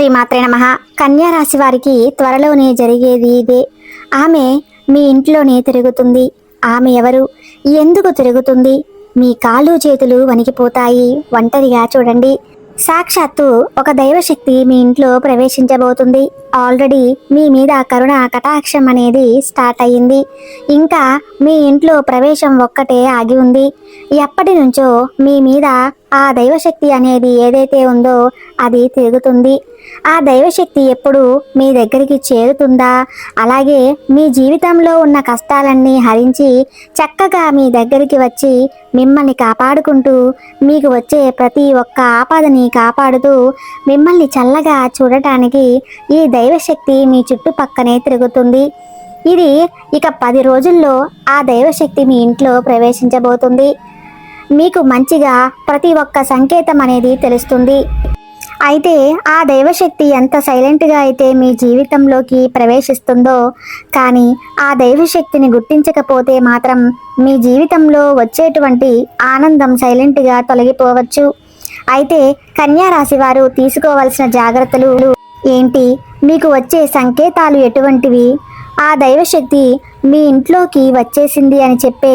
శ్రీమాత్రే నమ. రాశి వారికి త్వరలోనే జరిగేది ఇదే. ఆమె మీ ఇంట్లోనే తిరుగుతుంది. ఆమె ఎవరు? ఎందుకు తిరుగుతుంది? మీ కాళ్ళు చేతులు వణికిపోతాయి. ఒంటరిగా చూడండి. సాక్షాత్తు ఒక దైవశక్తి మీ ఇంట్లో ప్రవేశించబోతుంది. ఆల్రెడీ మీ మీద కరుణ కటాక్షం అనేది స్టార్ట్ అయ్యింది. ఇంకా మీ ఇంట్లో ప్రవేశం ఒక్కటే ఆగి ఉంది. ఎప్పటి నుంచో మీ మీద ఆ దైవశక్తి అనేది ఏదైతే ఉందో అది తిరుగుతుంది. ఆ దైవశక్తి ఎప్పుడు మీ దగ్గరికి చేరుతుందా? అలాగే మీ జీవితంలో ఉన్న కష్టాలన్నీ హరించి చక్కగా మీ దగ్గరికి వచ్చి మిమ్మల్ని కాపాడుకుంటూ మీకు వచ్చే ప్రతి ఒక్క ఆపదని కాపాడుతూ మిమ్మల్ని చల్లగా చూడటానికి ఈ దైవశక్తి మీ చుట్టుపక్కనే తిరుగుతుంది. ఇది ఇక పది రోజుల్లో ఆ దైవశక్తి మీ ఇంట్లో ప్రవేశించబోతుంది. మీకు మంచిగా ప్రతి ఒక్క సంకేతం అనేది తెలుస్తుంది. అయితే ఆ దైవశక్తి ఎంత సైలెంట్గా అయితే మీ జీవితంలోకి ప్రవేశిస్తుందో కానీ ఆ దైవశక్తిని గుర్తించకపోతే మాత్రం మీ జీవితంలో వచ్చేటువంటి ఆనందం సైలెంట్గా తొలగిపోవచ్చు. అయితే కన్యా రాశి వారు తీసుకోవాల్సిన జాగ్రత్తలు ఏంటి? మీకు వచ్చే సంకేతాలు ఎటువంటివి? ఆ దైవశక్తి మీ ఇంట్లోకి వచ్చేసింది అని చెప్పే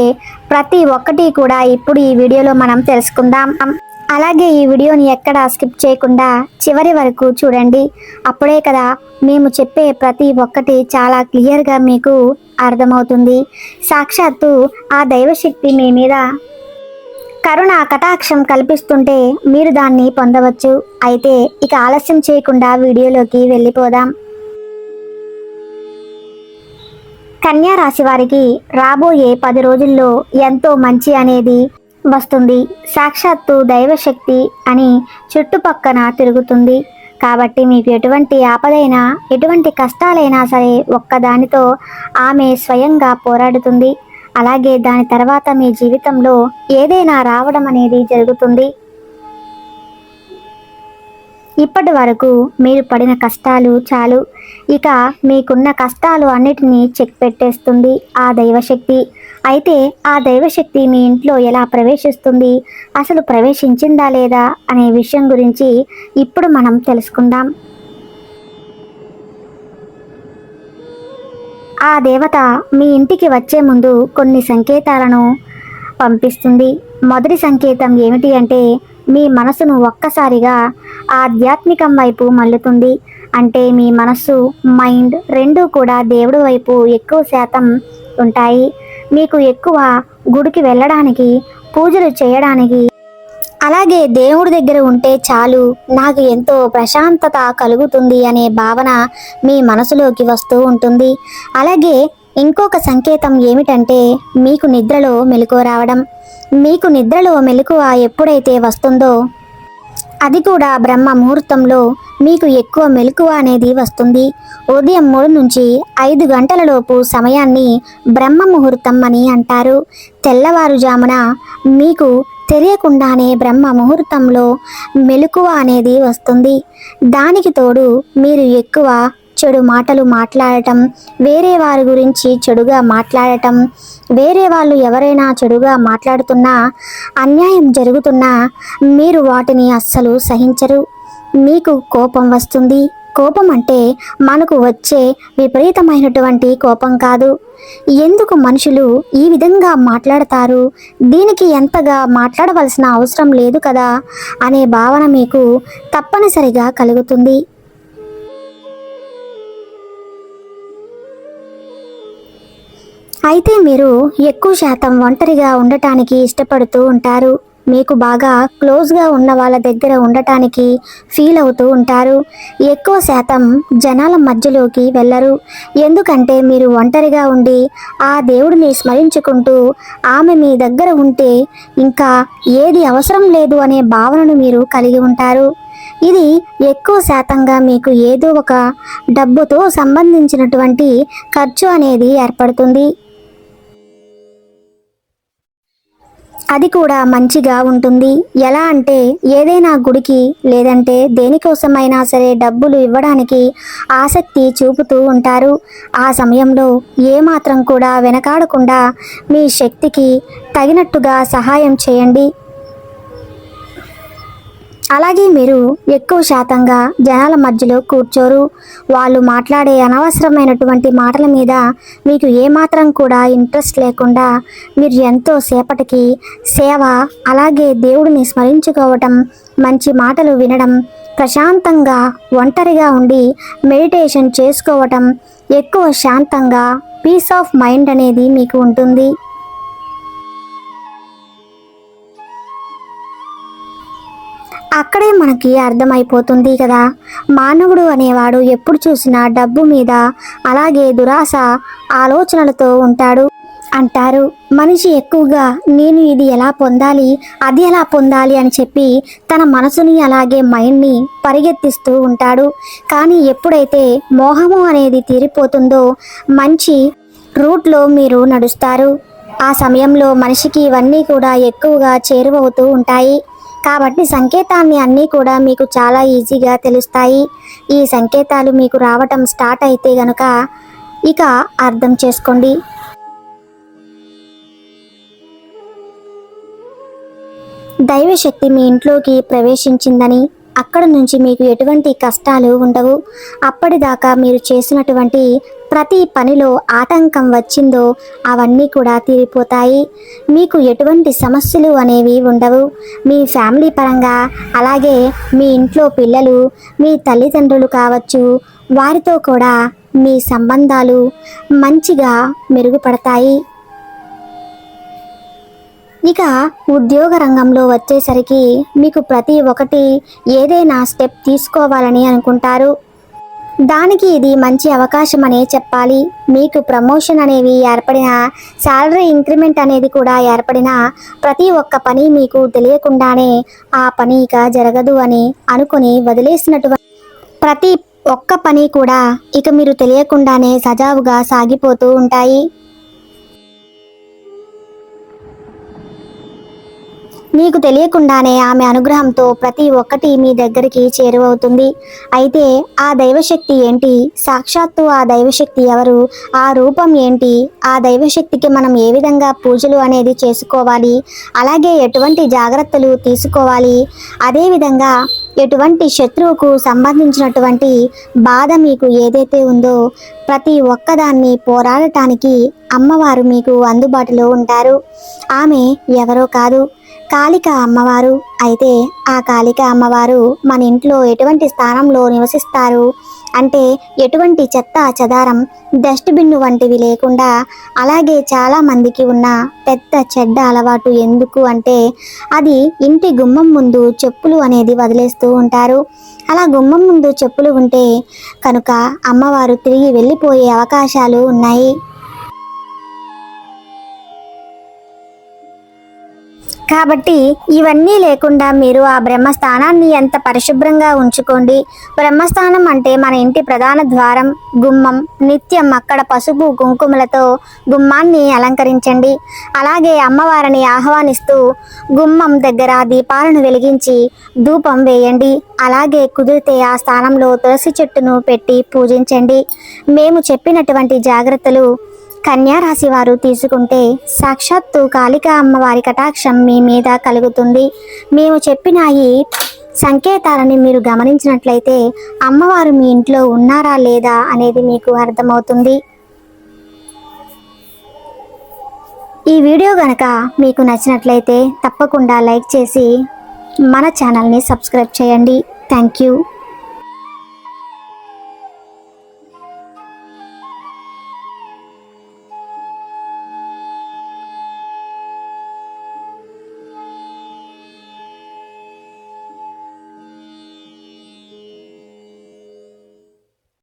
ప్రతి ఒక్కటి కూడా ఇప్పుడు ఈ వీడియోలో మనం తెలుసుకుందాం. అలాగే ఈ వీడియోని ఎక్కడ స్కిప్ చేయకుండా చివరి వరకు చూడండి. అప్పుడే కదా మేము చెప్పే ప్రతి ఒక్కటి చాలా క్లియర్గా మీకు అర్థమవుతుంది. సాక్షాత్తు ఆ దైవశక్తి మీ మీద కరుణ కటాక్షం కల్పిస్తుంటే మీరు దాన్ని పొందవచ్చు. అయితే ఇక ఆలస్యం చేయకుండా వీడియోలోకి వెళ్ళిపోదాం. కన్యా రాశి వారికి రాబోయే పది రోజుల్లో ఎంతో మంచి అనేది వస్తుంది. సాక్షాత్తు దైవశక్తి అని చుట్టుపక్కన తిరుగుతుంది. కాబట్టి మీకు ఎటువంటి ఆపదైనా ఎటువంటి కష్టాలైనా సరే ఒక్కదానితో ఆమె స్వయంగా పోరాడుతుంది. అలాగే దాని తర్వాత మీ జీవితంలో ఏదైనా రావడం అనేది జరుగుతుంది. ఇప్పటి వరకు మీరు పడిన కష్టాలు చాలు. ఇక మీకున్న కష్టాలు అన్నిటినీ చెక్ పెట్టేస్తుంది ఆ దైవశక్తి. అయితే ఆ దైవశక్తి మీ ఇంట్లో ఎలా ప్రవేశిస్తుంది? అసలు ప్రవేశించిందా లేదా? అనే విషయం గురించి ఇప్పుడు మనం తెలుసుకుందాం. ఆ దేవత మీ ఇంటికి వచ్చే ముందు కొన్ని సంకేతాలను పంపిస్తుంది. మొదటి సంకేతం ఏమిటి అంటే మీ మనసును ఒక్కసారిగా ఆధ్యాత్మికం వైపు మల్లుతుంది అంటే మీ మనస్సు మైండ్ రెండూ కూడా దేవుడి వైపు ఎక్కువ శాతం ఉంటాయి. మీకు ఎక్కువ గుడికి వెళ్ళడానికి పూజలు చేయడానికి అలాగే దేవుడి దగ్గర ఉంటే చాలు నాకు ఎంతో ప్రశాంతత కలుగుతుంది అనే భావన మీ మనసులోకి వస్తూ ఉంటుంది. అలాగే ఇంకొక సంకేతం ఏమిటంటే మీకు నిద్రలో మెలకువ రావడం. మీకు నిద్రలో మెలకువ ఎప్పుడైతే వస్తుందో అది కూడా బ్రహ్మ ముహూర్తంలో మీకు ఎక్కువ మెలకువ అనేది వస్తుంది. ఉదయం మూడు నుంచి ఐదు గంటల లోపు సమయాన్ని బ్రహ్మ ముహూర్తం అని అంటారు. తెల్లవారుజామున మీకు తెలియకుండానే బ్రహ్మ ముహూర్తంలో మెలకువ అనేది వస్తుంది. దానికి తోడు మీరు ఎక్కువ చెడు మాటలు మాట్లాడటం వేరే వారి గురించి చెడుగా మాట్లాడటం వేరే వాళ్ళు ఎవరైనా చెడుగా మాట్లాడుతున్నా అన్యాయం జరుగుతున్నా మీరు వాటిని అస్సలు సహించరు. మీకు కోపం వస్తుంది. కోపం అంటే మనకు వచ్చే విపరీతమైనటువంటి కోపం కాదు. ఎందుకు మనుషులు ఈ విధంగా మాట్లాడతారు? దీనికి ఎంతగా మాట్లాడవలసిన అవసరం లేదు కదా? అనే భావన మీకు తప్పనిసరిగా కలుగుతుంది. అయితే మీరు ఎక్కువ శాతం ఒంటరిగా ఉండటానికి ఇష్టపడుతూ ఉంటారు. మీకు బాగా క్లోజ్గా ఉన్న వాళ్ళ దగ్గర ఉండటానికి ఫీల్ అవుతూ ఉంటారు. ఎక్కువ శాతం జనాల మధ్యలోకి వెళ్ళరు. ఎందుకంటే మీరు ఒంటరిగా ఉండి ఆ దేవుడిని స్మరించుకుంటూ ఆమె మీ దగ్గర ఉంటే ఇంకా ఏది అవసరం లేదు అనే భావనను మీరు కలిగి ఉంటారు. ఇది ఎక్కువ శాతంగా మీకు ఏదో ఒక డబ్బుతో సంబంధించినటువంటి ఖర్చు అనేది ఏర్పడుతుంది. అది కూడా మంచిగా ఉంటుంది. ఎలా అంటే ఏదైనా గుడికి లేదంటే దేనికోసమైనా సరే డబ్బులు ఇవ్వడానికి ఆసక్తి చూపుతూ ఉంటారు. ఆ సమయంలో ఏమాత్రం కూడా వెనకాడకుండా మీ శక్తికి తగినట్టుగా సహాయం చేయండి. అలాగే మీరు ఎక్కువ శాతంగా జనాల మధ్యలో కూర్చోరు. వాళ్ళు మాట్లాడే అనవసరమైనటువంటి మాటల మీద మీకు ఏమాత్రం కూడా ఇంట్రెస్ట్ లేకుండా మీరు ఎంతో సేపటికి సేవ అలాగే దేవుడిని స్మరించుకోవటం మంచి మాటలు వినడం ప్రశాంతంగా ఒంటరిగా ఉండి మెడిటేషన్ చేసుకోవటం ఎక్కువ శాంతంగా పీస్ ఆఫ్ మైండ్ అనేది మీకు ఉంటుంది. అక్కడే మనకి అర్థమైపోతుంది కదా. మానవుడు అనేవాడు ఎప్పుడు చూసినా డబ్బు మీద అలాగే దురాశ ఆలోచనలతో ఉంటాడు. అంటారు మనిషి ఎక్కువగా నేను ఇది ఎలా పొందాలి అది ఎలా పొందాలి అని చెప్పి తన మనసుని అలాగే మైండ్ని పరిగెత్తిస్తూ ఉంటాడు. కానీ ఎప్పుడైతే మోహము అనేది తీరిపోతుందో మంచి రూట్లో మీరు నడుస్తారు. ఆ సమయంలో మనిషికి ఇవన్నీ కూడా ఎక్కువగా చేరువవుతూ ఉంటాయి. కాబట్టి సంకేతాన్ని అన్నీ కూడా మీకు చాలా ఈజీగా తెలుస్తాయి. ఈ సంకేతాలు మీకు రావటం స్టార్ట్ అయితే గనుక ఇక అర్థం చేసుకోండి. దైవశక్తి మీ ఇంట్లోకి ప్రవేశించిందని అక్కడ నుంచి మీకు ఎటువంటి కష్టాలు ఉండవు. అప్పటిదాకా మీరు చేసినటువంటి ప్రతి పనిలో ఆటంకం వచ్చిందో అవన్నీ కూడా తీరిపోతాయి. మీకు ఎటువంటి సమస్యలు అనేవి ఉండవు. మీ ఫ్యామిలీ పరంగా అలాగే మీ ఇంట్లో పిల్లలు మీ తల్లిదండ్రులు కావచ్చు వారితో కూడా మీ సంబంధాలు మంచిగా మెరుగుపడతాయి. ఇక ఉద్యోగ రంగంలో వచ్చేసరికి మీకు ప్రతి ఒక్కటి ఏదైనా స్టెప్ తీసుకోవాలని అనుకుంటారు. దానికి ఇది మంచి అవకాశం అనే చెప్పాలి. మీకు ప్రమోషన్ అనేవి ఏర్పడిన శాలరీ ఇంక్రిమెంట్ అనేది కూడా ఏర్పడిన ప్రతి ఒక్క పని మీకు తెలియకుండానే ఆ పని ఇక జరగదు అని అనుకుని వదిలేసినటువంటి ప్రతి ఒక్క పని కూడా ఇక మీరు తెలియకుండానే సజావుగా సాగిపోతూ ఉంటాయి. మీకు తెలియకుండానే ఆమె అనుగ్రహంతో ప్రతి ఒక్కటి మీ దగ్గరికి చేరువవుతుంది. అయితే ఆ దైవశక్తి ఏంటి? సాక్షాత్తు ఆ దైవశక్తి ఎవరు? ఆ రూపం ఏంటి? ఆ దైవశక్తికి మనం ఏ విధంగా పూజలు అనేది చేసుకోవాలి? అలాగే ఎటువంటి జాగ్రత్తలు తీసుకోవాలి? అదేవిధంగా ఎటువంటి శత్రువుకు సంబంధించినటువంటి బాధ మీకు ఏదైతే ఉందో ప్రతి ఒక్కదాన్ని పోరాడటానికి అమ్మవారు మీకు అందుబాటులో ఉంటారు. ఆమె ఎవరో కాదు. కాళిక అమ్మవారు. అయితే ఆ కాళిక అమ్మవారు మన ఇంట్లో ఎటువంటి స్థానంలో నివసిస్తారు? అంటే ఎటువంటి చెత్త చెదారం డస్ట్బిన్ వంటివి లేకుండా అలాగే చాలామందికి ఉన్న పెద్ద చెడ్డ అలవాటు ఎందుకు అంటే అది ఇంటి గుమ్మం ముందు చెప్పులు అనేది వదిలేస్తూ ఉంటారు. అలా గుమ్మం ముందు చెప్పులు ఉంటే కనుక అమ్మవారు తిరిగి వెళ్ళిపోయే అవకాశాలు ఉన్నాయి. కాబట్టి ఇవన్నీ లేకుండా మీరు ఆ బ్రహ్మస్థానాన్ని ఎంత పరిశుభ్రంగా ఉంచుకోండి. బ్రహ్మస్థానం అంటే మన ఇంటి ప్రధాన ద్వారం గుమ్మం నిత్యం అక్కడ పసుపు కుంకుమలతో గుమ్మాన్ని అలంకరించండి. అలాగే అమ్మవారిని ఆహ్వానిస్తూ గుమ్మం దగ్గర దీపాలను వెలిగించి ధూపం వేయండి. అలాగే కుదిరితే ఆ స్థానంలో తులసి చెట్టును పెట్టి పూజించండి. మేము చెప్పినటువంటి జాగ్రత్తలు రాశి వారు తీసుకుంటే సాక్షాత్తు కాళిక అమ్మవారి కటాక్షం మీ మీద కలుగుతుంది. మేము చెప్పిన ఈ సంకేతాలని మీరు గమనించినట్లయితే అమ్మవారు మీ ఇంట్లో ఉన్నారా లేదా అనేది మీకు అర్థమవుతుంది. ఈ వీడియో గనక మీకు నచ్చినట్లయితే తప్పకుండా లైక్ చేసి మన ఛానల్ని సబ్స్క్రైబ్ చేయండి. Thank you.